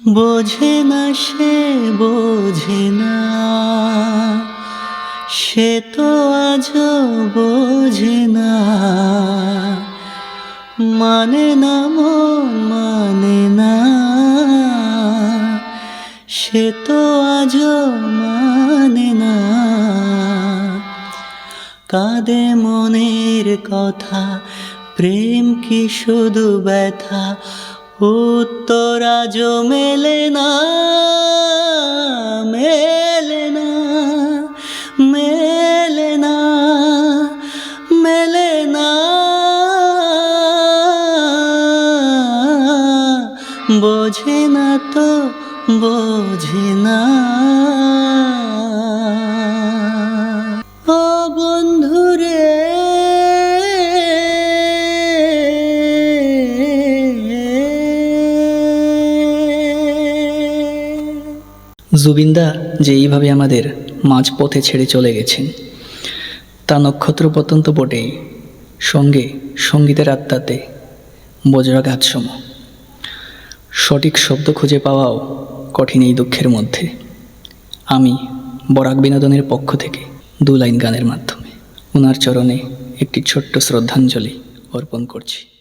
বোঝে না সে, বোঝে না। সে তো আজও বোঝে না। মানে না মন মানে না। সে তো আজও মানে না। কাঁদে মনের কথা, প্রেম কি শুধু ব্যথা? উত্তর আজ মেলে না মেলে না মেলে না মেলে না। বোঝে না তো, বোঝে না। ও বন্ধুরে জুবিনদা যে এইভাবে আমাদের মাঝপথে ছেড়ে চলে গেছেন, তা নক্ষত্র পতন্ত বটেই। সঙ্গে সঙ্গীতের আত্মাতে বজ্রাঘাতসম। সঠিক শব্দ খুঁজে পাওয়াও কঠিন এই দুঃখের মধ্যে। আমি বরাক বিনোদনের পক্ষ থেকে দু লাইন গানের মাধ্যমে ওনার চরণে একটি ছোট্ট শ্রদ্ধাঞ্জলি অর্পণ করছি।